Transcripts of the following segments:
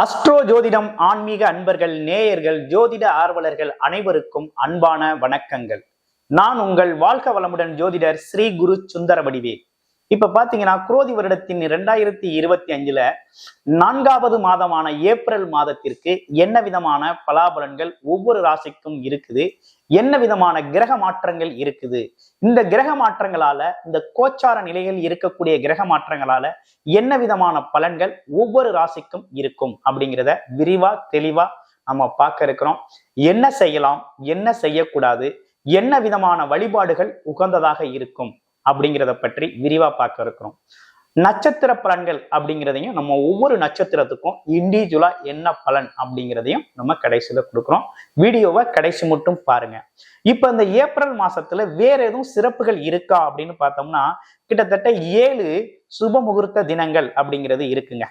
Astro ஜோதிடம் ஆன்மீக அன்பர்கள் நேயர்கள் ஜோதிட ஆர்வலர்கள் அனைவருக்கும் அன்பான வணக்கங்கள். நான் உங்கள் வாழ்க வளமுடன் ஜோதிடர் ஸ்ரீ குரு சுந்தர வடிவே இப்ப பாத்தீங்கன்னா குரோதி வருடத்தின் இரண்டாயிரத்தி இருபத்தி அஞ்சுல நான்காவது மாதமான ஏப்ரல் மாதத்திற்கு என்ன விதமான பலாபலன்கள் ஒவ்வொரு ராசிக்கும் இருக்குது? என்ன விதமான கிரக மாற்றங்கள் இருக்குது? இந்த கிரக மாற்றங்களால இந்த கோச்சார நிலையில் இருக்கக்கூடிய கிரக மாற்றங்களால என்ன விதமான பலன்கள் ஒவ்வொரு ராசிக்கும் இருக்கும் அப்படிங்கிறத விரிவா தெளிவா நம்ம பார்க்க இருக்கிறோம். என்ன செய்யலாம் என்ன செய்யக்கூடாது என்ன விதமான வழிபாடுகள் உகந்ததாக இருக்கும் அப்படிங்கிறத பற்றி விரிவா பார்க்க இருக்கிறோம். நட்சத்திர பலன்கள் அப்படிங்கிறதையும் நம்ம ஒவ்வொரு நட்சத்திரத்துக்கும் இண்டிவிஜுவலா என்ன பலன் அப்படிங்கிறதையும் நம்ம கடைசியில கொடுக்குறோம். வீடியோவை கடைசி மட்டும் பாருங்க. இப்ப இந்த ஏப்ரல் மாசத்துல வேற எதுவும் சிறப்புகள் இருக்கா அப்படின்னு பார்த்தோம்னா கிட்டத்தட்ட ஏழு சுப முகூர்த்த தினங்கள் அப்படிங்கிறது இருக்குங்க.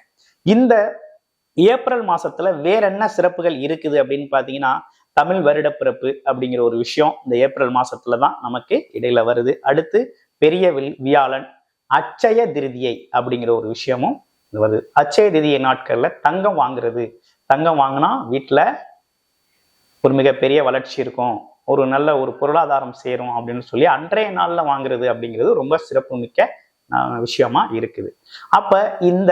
இந்த ஏப்ரல் மாசத்துல வேற என்ன சிறப்புகள் இருக்குது அப்படின்னு பாத்தீங்கன்னா தமிழ் வருட பிறப்பு அப்படிங்கிற ஒரு விஷயம் இந்த ஏப்ரல் மாசத்துல தான் நமக்கு இடையில வருது. அடுத்து பெரிய வியாழன் அச்சய திருதியை அப்படிங்கிற ஒரு விஷயமும் வருது. அச்சய திருதியை நாட்கள்ல தங்கம் வாங்குறது. தங்கம் வாங்கினா வீட்டில் ஒரு மிகப்பெரிய வளர்ச்சி இருக்கும். ஒரு நல்ல ஒரு பொருளாதாரம் சேரும் அப்படின்னு சொல்லி அன்றைய நாளில் வாங்குறது அப்படிங்கிறது ரொம்ப சிறப்புமிக்க விஷயமா இருக்குது. அப்ப இந்த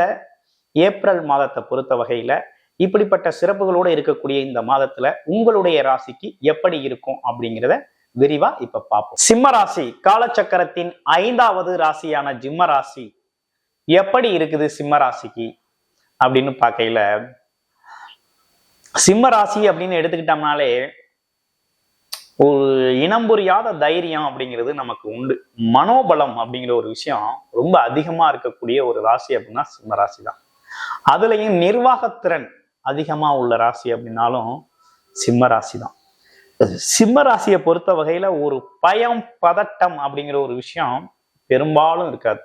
ஏப்ரல் மாதத்தை பொறுத்த வகையில இப்படிப்பட்ட சிறப்புகளோடு இருக்கக்கூடிய இந்த மாதத்துல உங்களுடைய ராசிக்கு எப்படி இருக்கும் அப்படிங்கிறத விரிவா இப்ப பார்ப்போம் சிம்ம ராசி காலச்சக்கரத்தின் ஐந்தாவது ராசியான ஜிம்ம ராசி எப்படி இருக்குது சிம்ம ராசிக்கு அப்படின்னு பார்க்கையில சிம்ம ராசி அப்படின்னு எடுத்துக்கிட்டோம்னாலே ஒரு இனம் புரியாத தைரியம் அப்படிங்கிறது நமக்கு உண்டு. மனோபலம் அப்படிங்கிற ஒரு விஷயம் ரொம்ப அதிகமா இருக்கக்கூடிய ஒரு ராசி அப்படின்னா சிம்ம ராசி தான். அதுலயும் நிர்வாகத்திறன் அதிகமா உள்ள ராசி அப்படின்னாலும் சிம்ம ராசி தான். சிம்ம ராசியை பொறுத்த வகையில ஒரு பயம் பதட்டம் அப்படிங்கிற ஒரு விஷயம் பெரும்பாலும் இருக்காது.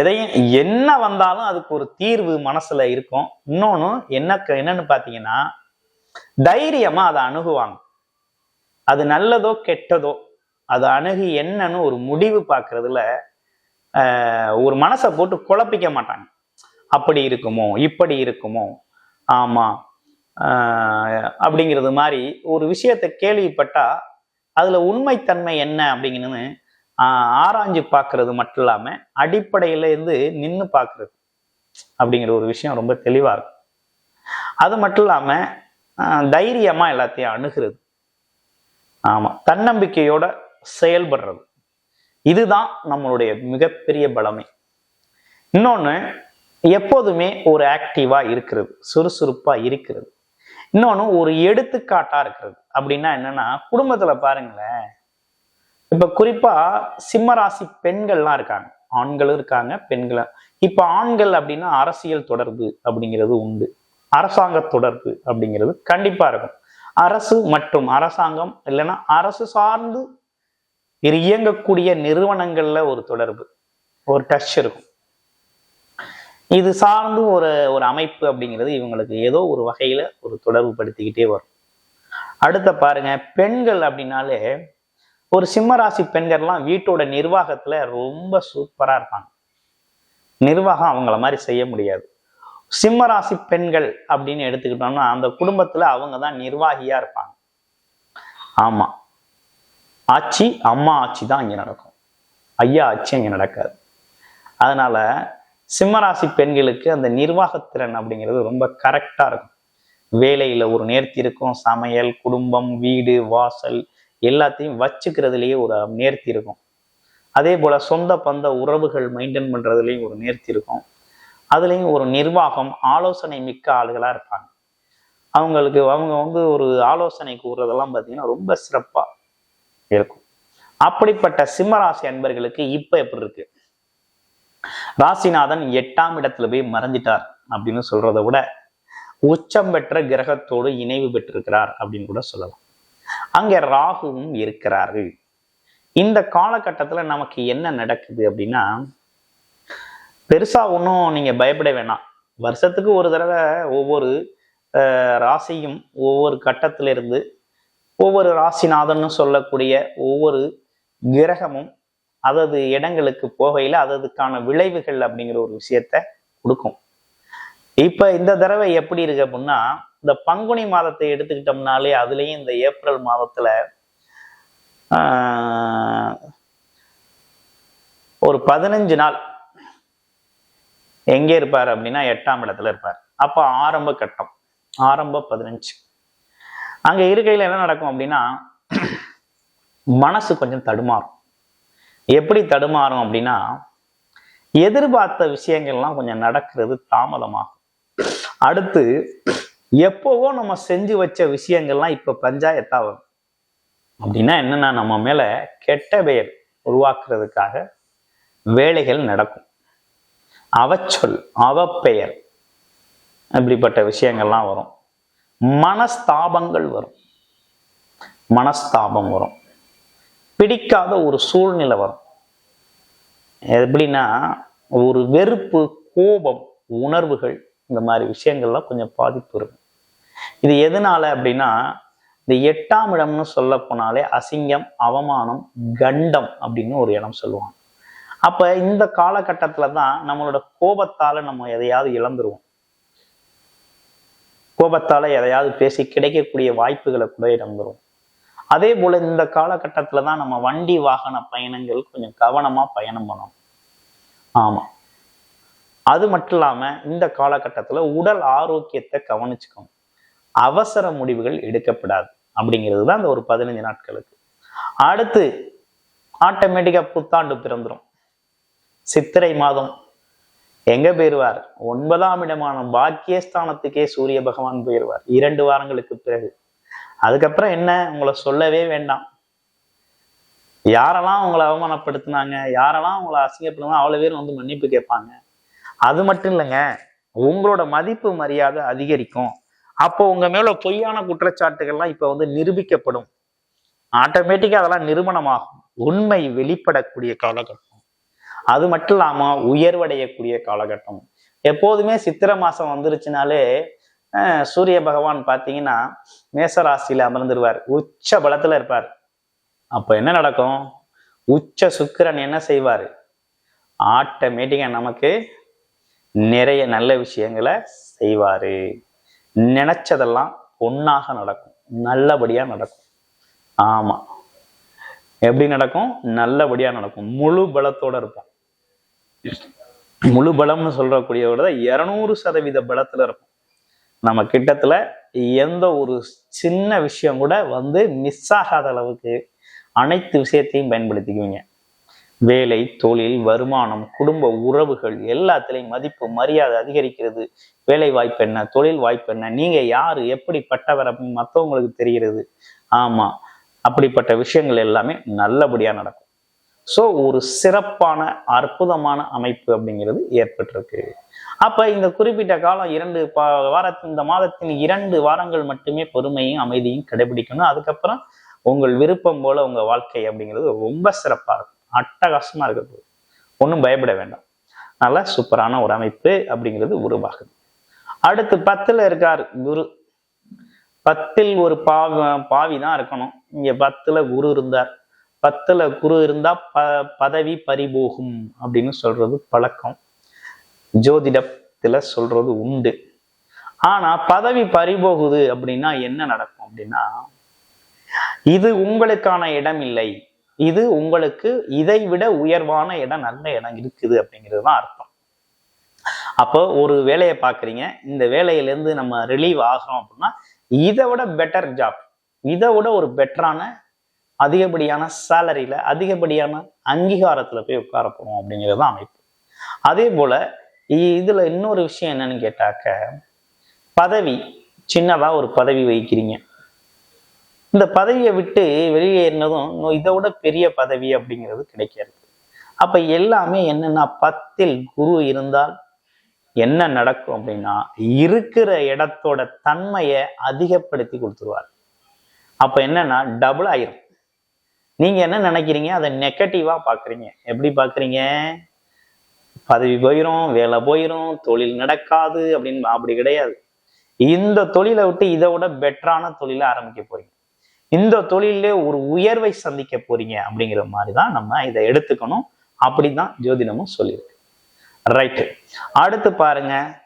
எதையும் என்ன வந்தாலும் அதுக்கு ஒரு தீர்வு மனசுல இருக்கும். இன்னொன்னு என்ன என்னன்னு பாத்தீங்கன்னா தைரியமா அதை அணுகுவாங்க. அது நல்லதோ கெட்டதோ அதை அணுகி என்னன்னு ஒரு முடிவு பார்க்கறதுல ஒரு மனசை போட்டு குழப்பிக்க மாட்டாங்க. அப்படி இருக்குமோ இப்படி இருக்குமோ ஆமா அப்படிங்கிறது மாதிரி ஒரு விஷயத்தை கேள்விப்பட்டா அதுல உண்மைத்தன்மை என்ன அப்படிங்கிறது ஆராய்ஞ்சு பார்க்கறது மட்டும் இல்லாம அடிப்படையில இருந்து நின்று பார்க்கறது அப்படிங்கிற ஒரு விஷயம் ரொம்ப தெளிவா இருக்கும். அது மட்டும் இல்லாம தைரியமா எல்லாத்தையும் அணுகிறது. ஆமா தன்னம்பிக்கையோட செயல்படுறது. இதுதான் நம்மளுடைய மிகப்பெரிய பலமே. இன்னொன்று எப்போதுமே ஒரு ஆக்டிவா இருக்கிறது சுறுசுறுப்பா இருக்கிறது. இன்னொன்னு ஒரு எடுத்துக்காட்டா இருக்கிறது. அப்படின்னா என்னன்னா குடும்பத்துல பாருங்களேன். இப்ப குறிப்பா சிம்மராசி பெண்கள்லாம் இருக்காங்க. ஆண்களும் இருக்காங்க பெண்களும் இப்ப ஆண்கள் அப்படின்னா அரசியல் தொடர்பு அப்படிங்கிறது உண்டு. அரசாங்க தொடர்பு அப்படிங்கிறது கண்டிப்பா இருக்கும். அரசு மற்றும் அரசாங்கம் இல்லைன்னா அரசு சார்ந்து இயங்கக்கூடிய நிறுவனங்கள்ல ஒரு தொடர்பு. ஒரு டச் இருக்கும். இது சார்ந்து ஒரு ஒரு அமைப்பு அப்படிங்கிறது இவங்களுக்கு ஏதோ ஒரு வகையில ஒரு தொடர்பு படுத்திக்கிட்டே வரும். அடுத்த பாருங்க பெண்கள் அப்படின்னாலே ஒரு சிம்மராசி பெண்கள்லாம் வீட்டோட நிர்வாகத்துல ரொம்ப சூப்பரா இருப்பாங்க. நிர்வாகம் அவங்கள மாதிரி செய்ய முடியாது. சிம்மராசி பெண்கள் அப்படின்னு எடுத்துக்கிட்டோம்னா அந்த குடும்பத்துல அவங்க தான் நிர்வாகியா இருப்பாங்க. ஆமா. ஆட்சி அம்மா ஆட்சி தான் இங்கே நடக்கும். ஐயா ஆட்சி அங்கே நடக்காது. அதனால சிம்மராசி பெண்களுக்கு அந்த நிர்வாகத்திறன் அப்படிங்கிறது ரொம்ப கரெக்டாக இருக்கும். வேலையில் ஒரு நேர்த்தி இருக்கும் சமையல் குடும்பம் வீடு வாசல் எல்லாத்தையும் வச்சுக்கிறதுலேயே ஒரு நேர்த்தி இருக்கும். அதே போல் சொந்த பந்த உறவுகள் மெயின்டைன் பண்ணுறதுலையும் ஒரு நேர்த்தி இருக்கும். அதுலேயும் ஒரு நிர்வாகம் ஆலோசனை மிக்க ஆளுகளாக இருப்பாங்க. அவங்களுக்கு அவங்க வந்து ஒரு ஆலோசனை கூறுறதெல்லாம் பார்த்தீங்கன்னா ரொம்ப சிறப்பாக இருக்கும். அப்படிப்பட்ட சிம்மராசி அன்பர்களுக்கு இப்போ எப்படி இருக்குது ராசிநாதன் எட்டாம் இடத்துல போய் மறைஞ்சிட்டார் அப்படின்னு சொல்றதை விட உச்சம் பெற்ற கிரகத்தோடு இணைவு பெற்றிருக்கிறார் அப்படின்னு கூட சொல்லலாம். அங்க ராகுவும் இருக்கிறாரு இந்த காலகட்டத்துல நமக்கு என்ன நடக்குது அப்படின்னா பெருசா ஒன்றும் நீங்க பயப்பட வேணாம். வருஷத்துக்கு ஒரு தடவை ஒவ்வொரு அஹ், ராசியும் ஒவ்வொரு கட்டத்திலிருந்து ஒவ்வொரு ராசிநாதன்னு சொல்லக்கூடிய ஒவ்வொரு கிரகமும் அதது இடங்களுக்கு போகையில அததுக்கான விளைவுகள் அப்படிங்கிற ஒரு விஷயத்த கொடுக்கும். இப்ப இந்த தடவை எப்படி இருக்கு அப்படின்னா இந்த பங்குனி மாதத்தை எடுத்துக்கிட்டோம்னாலே அதுலயும் இந்த ஏப்ரல் மாதத்துல ஆஹ், ஒரு பதினஞ்சு நாள் எங்கே இருப்பார் அப்படின்னா எட்டாம் இடத்துல இருப்பார். அப்போ ஆரம்ப கட்டம் ஆரம்ப பதினஞ்சு. அங்க இருக்கையில என்ன நடக்கும் அப்படின்னா மனசு கொஞ்சம் தடுமாறும். எப்படி தடுமாறும் அப்படின்னா எதிர்பார்த்த விஷயங்கள்லாம் கொஞ்சம் நடக்கிறது தாமதமாகும். அடுத்து எப்போவோ நம்ம செஞ்சு வச்ச விஷயங்கள்லாம் இப்ப பஞ்சாயத்தா வரும். அப்படின்னா என்னன்னா நம்ம மேல கெட்ட பெயர் உருவாக்குறதுக்காக வேலைகள் நடக்கும். அவச்சொல் அவப்பெயர் இப்படிப்பட்ட விஷயங்கள்லாம் வரும். மனஸ்தாபங்கள் வரும். மனஸ்தாபம் வரும். பிடிக்காத ஒரு சூழ்நிலை வரும். எப்படின்னா ஒரு வெறுப்பு கோபம் உணர்வுகள் இந்த மாதிரி விஷயங்கள்லாம் கொஞ்சம் பாதிப்பு இருக்கும். இது எதனால அப்படின்னா இந்த எட்டாம் இடம்னு சொல்ல போனாலே அசிங்கம் அவமானம் கண்டம் அப்படின்னு ஒரு இடம் சொல்லுவாங்க. அப்ப இந்த காலகட்டத்துல தான் நம்மளோட கோபத்தால நம்ம எதையாவது இழந்துருவோம். கோபத்தால எதையாவது பேசி கிடைக்கக்கூடிய வாய்ப்புகளை கூட இழந்துரும் அதே போல இந்த காலகட்டத்துல தான் நம்ம வண்டி வாகன பயணங்கள் கொஞ்சம் கவனமா பயணம் பண்ணணும். ஆமா. அது மட்டும் இல்லாம இந்த காலகட்டத்துல உடல் ஆரோக்கியத்தை கவனிச்சுக்கணும். அவசர முடிவுகள் எடுக்கப்படாது அப்படிங்கிறது தான் இந்த ஒரு பதினஞ்சு நாட்களுக்கு. அடுத்து ஆட்டோமேட்டிக்கா புத்தாண்டு பிறந்துரும். சித்திரை மாதம். எங்க போயிருவார்? ஒன்பதாம் இடமான பாக்கியஸ்தானத்துக்கே சூரிய பகவான் போயிருவார். இரண்டு வாரங்களுக்கு பிறகு. அதுக்கப்புறம் என்ன? உங்களை சொல்லவே வேண்டாம். யாரெல்லாம் உங்களை அவமானப்படுத்தினாங்க யாரெல்லாம் உங்களை அசிங்கப்படுத்தினா அவ்வளோ பேர் வந்து மன்னிப்பு கேட்பாங்க. அது மட்டும் இல்லைங்க உங்களோட மதிப்பு மரியாதை அதிகரிக்கும். அப்போ உங்க மேல பொய்யான குற்றச்சாட்டுகள்லாம் இப்போ வந்து நிரூபிக்கப்படும். ஆட்டோமேட்டிக்காக அதெல்லாம் நிறுவனமாகும். உண்மை வெளிப்படக்கூடிய காலகட்டம். அது மட்டும் இல்லாம உயர்வடையக்கூடிய காலகட்டம். எப்போதுமே சித்திரை மாசம் வந்துருச்சுனாலே சூரிய பகவான் பார்த்தீங்கன்னா மேசராசியில் அமர்ந்துருவார். உச்ச பலத்தில் இருப்பார். அப்போ என்ன நடக்கும்? உச்ச சுக்கிரன் என்ன செய்வார்? ஆட்டோமேட்டிக்காக நமக்கு நிறைய நல்ல விஷயங்களை செய்வார். நினச்சதெல்லாம் ஒன்றாக நடக்கும். நல்லபடியாக நடக்கும். ஆமாம் எப்படி நடக்கும்? நல்லபடியாக நடக்கும். முழு பலத்தோடு இருப்போம். முழு பலம்னு சொல்றக்கூடியவோட இரநூறு சதவீத பலத்தில் இருக்கும் நம்ம கிட்டத்துல எந்த ஒரு சின்ன விஷயம் கூட வந்து மிஸ் ஆகாத அளவுக்கு அனைத்து விஷயத்தையும் பயன்படுத்திக்குவீங்க. வேலை தொழில் வருமானம் குடும்ப உறவுகள் எல்லாத்துலேயும் மதிப்பு மரியாதை அதிகரிக்கிறது. வேலை வாய்ப்பு என்ன தொழில் வாய்ப்பு என்ன நீங்க யாரு எப்படிப்பட்டவர் அப்படின்னு மற்றவங்களுக்கு தெரிகிறது. ஆமா அப்படிப்பட்ட விஷயங்கள் எல்லாமே நல்லபடியா நடக்கும். ஸோ ஒரு சிறப்பான அற்புதமான அமைப்பு அப்படிங்கிறது ஏற்பட்டிருக்கு. அப்போ இந்த குறிப்பிட்ட காலம் இரண்டு பா வாரத்தின் இந்த மாதத்தின் இரண்டு வாரங்கள் மட்டுமே பொறுமையும் அமைதியும் கடைபிடிக்கணும். அதுக்கப்புறம் உங்கள் விருப்பம் போல உங்கள் வாழ்க்கை அப்படிங்கிறது ரொம்ப சிறப்பாக இருக்கும். அட்டகாசமா இருக்கிறது. ஒன்றும் பயப்பட வேண்டாம். நல்ல சூப்பரான ஒரு அமைப்பு அப்படிங்கிறது உருவாகுது. அடுத்து பத்தில் இருக்கார் குரு. பத்தில் ஒரு பாவ பாவி தான் இருக்கணும். இங்கே பத்தில் குரு இருந்தார். பத்துல குரு இருந்தா ப பதவி பறிபோகும் அப்படின்னு சொல்றது பழக்கம். ஜோதிடத்துல சொல்றது உண்டு. ஆனா பதவி பறிபோகுது அப்படின்னா என்ன நடக்கும் அப்படின்னா இது உங்களுக்கான இடம் இல்லை. இது உங்களுக்கு இதை விட உயர்வான இடம் நல்ல இடம் இருக்குது அப்படிங்கிறது தான் அர்த்தம். அப்போ ஒரு வேலையை பார்க்குறீங்க இந்த வேலையிலேருந்து நம்ம ரிலீவ் ஆகிறோம் அப்படின்னா இதை விட பெட்டர் ஜாப் இதை விட ஒரு பெட்டரான அதிகப்படியான சேலரியில அதிகப்படியான அங்கீகாரத்துல போய் உட்கார போறோம் அப்படிங்கிறது தான் அமைப்பு. அதே போல இதில் இதுல இன்னொரு விஷயம் என்னன்னு கேட்டாக்க பதவி சின்னதா ஒரு பதவி வகிக்கிறீங்க. இந்த பதவியை விட்டு வெளியேறினதும் இதை விட பெரிய பதவி அப்படிங்கிறது கிடைக்காது. அப்ப எல்லாமே என்னன்னா பத்தில் குரு இருந்தால் என்ன நடக்கும் அப்படின்னா இருக்கிற இடத்தோட தன்மையை அதிகப்படுத்தி கொடுத்துருவார். அப்ப என்னன்னா டபுள் ஆயிரும். நீங்க என்ன நினைக்கிறீங்க? அதை நெகட்டிவா பாக்குறீங்க எப்படி பாக்குறீங்க பதவி போயிரும் வேலை போயிரும் தொழில் நடக்காது அப்படின்னு அப்படி கிடையாது. இந்த தொழிலை விட்டு இதை விட பெட்டரான தொழிலை ஆரம்பிக்க போறீங்க. இந்த தொழிலே ஒரு உயர்வை சந்திக்க போறீங்க அப்படிங்கிற மாதிரி தான் நம்ம இதை எடுத்துக்கணும். அப்படிதான் ஜோதிடமும் சொல்லியிருக்கு. ரைட்டு அடுத்து பாருங்க.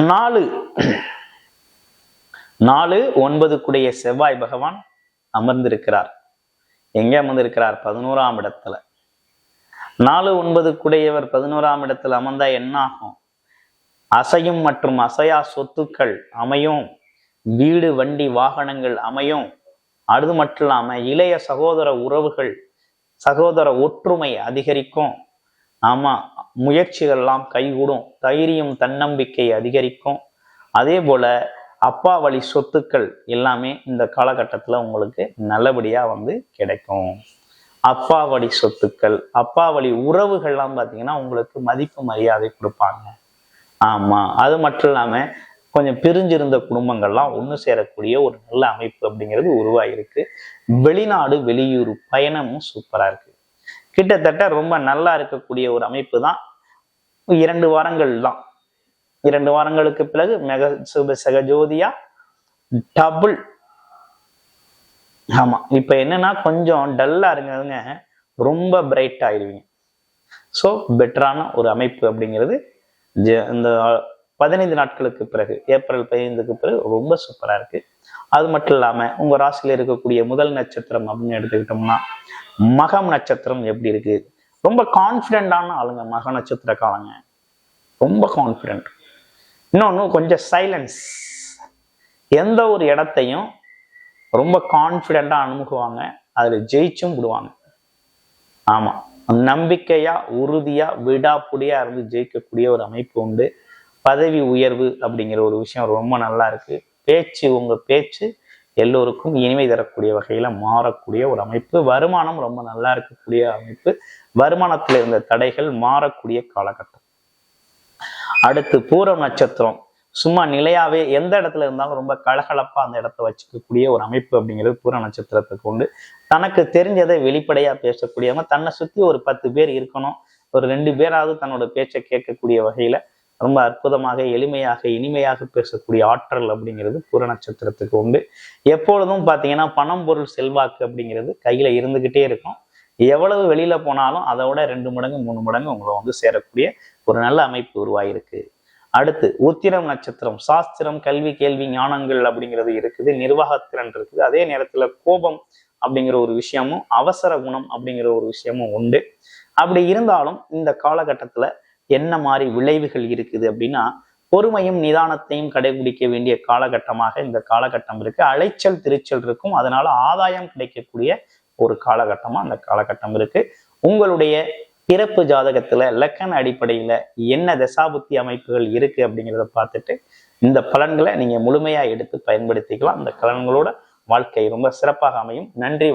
நாலு. நாலு ஒன்பதுக்குடைய செவ்வாய் பகவான் அமர்ந்திருக்கிறார். எங்க அமர்ந்திருக்கிறார்? பதினோராம் இடத்துல. நாலு ஒன்பதுக்குடையவர் பதினோராம் இடத்துல அமர்ந்தா என்ன ஆகும் அசையும் மற்றும் அசையா சொத்துக்கள் அமையும். வீடு வண்டி வாகனங்கள் அமையும். அது மட்டும் இல்லாமல் இளைய சகோதர உறவுகள் சகோதர ஒற்றுமை அதிகரிக்கும். ஆமா முயற்சிகள்லாம் கைகூடும். தைரியம் தன்னம்பிக்கை அதிகரிக்கும். அதே போல அப்பா வழி சொத்துக்கள் எல்லாமே இந்த காலகட்டத்தில் உங்களுக்கு நல்லபடியாக வந்து கிடைக்கும். அப்பா வழி சொத்துக்கள் அப்பா வழி உறவுகள்லாம் பார்த்தீங்கன்னா உங்களுக்கு மதிப்பு மரியாதை கொடுப்பாங்க. ஆமாம் அது மட்டும் இல்லாமல் கொஞ்சம் பிரிஞ்சிருந்த குடும்பங்கள்லாம் ஒன்று சேரக்கூடிய ஒரு நல்ல அமைப்பு அப்படிங்கிறது உருவாகிருக்கு வெளிநாடு வெளியூர் பயணமும் சூப்பராக இருக்குது கிட்டத்தட்ட ரொம்ப நல்லா இருக்கக்கூடிய ஒரு அமைப்பு தான் இரண்டு வாரங்கள் தான் இரண்டு வாரங்களுக்கு பிறகு மெக சுப சகஜோதியா டபுள். ஆமா இப்ப என்னன்னா கொஞ்சம் டல்லா இருங்க ரொம்ப பிரைட் ஆயிடுவீங்க ஸோ பெட்டரான ஒரு அமைப்பு அப்படிங்கிறது இந்த பதினைந்து நாட்களுக்கு பிறகு ஏப்ரல் பதினைந்துக்கு பிறகு ரொம்ப சூப்பரா இருக்கு. அது மட்டும் இல்லாம உங்க ராசியில் இருக்கக்கூடிய முதல் நட்சத்திரம் அப்படின்னு எடுத்துக்கிட்டோம்னா மகம் நட்சத்திரம் எப்படி இருக்கு? ரொம்ப கான்ஃபிடென்டான ஆளுங்க மக நட்சத்திர காலங்க ரொம்ப கான்ஃபிடென்ட் இன்னொன்று கொஞ்சம் சைலன்ஸ் எந்த ஒரு இடத்தையும் ரொம்ப கான்ஃபிடெண்ட்டாக அணுகுவாங்க. அதில் ஜெயிச்சும் விடுவாங்க. ஆமாம் நம்பிக்கையாக உறுதியாக விடாப்புடியாக இருந்து ஜெயிக்கக்கூடிய ஒரு அமைப்பு உண்டு. பதவி உயர்வு அப்படிங்கிற ஒரு விஷயம் ரொம்ப நல்லா இருக்குது பேச்சு உங்கள் பேச்சு எல்லோருக்கும் இனிமை தரக்கூடிய வகையில் மாறக்கூடிய ஒரு அமைப்பு. வருமானம் ரொம்ப நல்லா இருக்கக்கூடிய அமைப்பு. வருமானத்தில் இருந்த தடைகள் மாறக்கூடிய காலகட்டம். அடுத்து பூரம் நட்சத்திரம். சும்மா நிலையாவே எந்த இடத்துல இருந்தாலும் ரொம்ப கலகலப்பா அந்த இடத்த வச்சுக்கக்கூடிய ஒரு அமைப்பு அப்படிங்கிறது பூர நட்சத்திரத்துக்கு உண்டு. தனக்கு தெரிஞ்சதை வெளிப்படையா பேசக்கூடியவங்க தன்னை சுத்தி ஒரு பத்து பேர் இருக்கணும். ஒரு ரெண்டு பேராவது தன்னோட பேச்சை கேட்கக்கூடிய வகையில ரொம்ப அற்புதமாக எளிமையாக இனிமையாக பேசக்கூடிய ஆற்றல் அப்படிங்கிறது பூர நட்சத்திரத்துக்கு உண்டு. எப்பொழுதும் பார்த்தீங்கன்னா பணம் பொருள் செல்வாக்கு அப்படிங்கிறது கையில இருந்துகிட்டே இருக்கும். எவ்வளவு வெளியில போனாலும் அதை விட ரெண்டு மடங்கு மூணு மடங்கு உங்களை வந்து சேரக்கூடிய ஒரு நல்ல அமைப்பு உருவாயிருக்கு. அடுத்து உத்திரம் நட்சத்திரம் சாஸ்திரம் கல்வி கேள்வி ஞானங்கள் அப்படிங்கிறது இருக்குது நிர்வாகத்திறன் இருக்குது. அதே நேரத்துல கோபம் அப்படிங்கிற ஒரு விஷயமும் அவசர குணம் அப்படிங்கிற ஒரு விஷயமும் உண்டு. அப்படி இருந்தாலும் இந்த காலகட்டத்துல என்ன மாதிரி விளைவுகள் இருக்குது அப்படின்னா பொறுமையும் நிதானத்தையும் கடைபிடிக்க வேண்டிய காலகட்டமாக இந்த காலகட்டம் இருக்கு. அலைச்சல் திருச்சல் இருக்கும். அதனால ஆதாயம் கிடைக்கக்கூடிய ஒரு காலகட்டமா அந்த காலகட்டம் இருக்கு. உங்களுடைய பிறப்பு ஜாதகத்துல லக்கண அடிப்படையில என்ன தசாபுத்தி அமைப்புகள் இருக்கு அப்படிங்கிறத பார்த்துட்டு இந்த பலன்களை நீங்க முழுமையா எடுத்து பயன்படுத்திக்கலாம். அந்த பலன்களோட வாழ்க்கை ரொம்ப சிறப்பாக அமையும். நன்றி.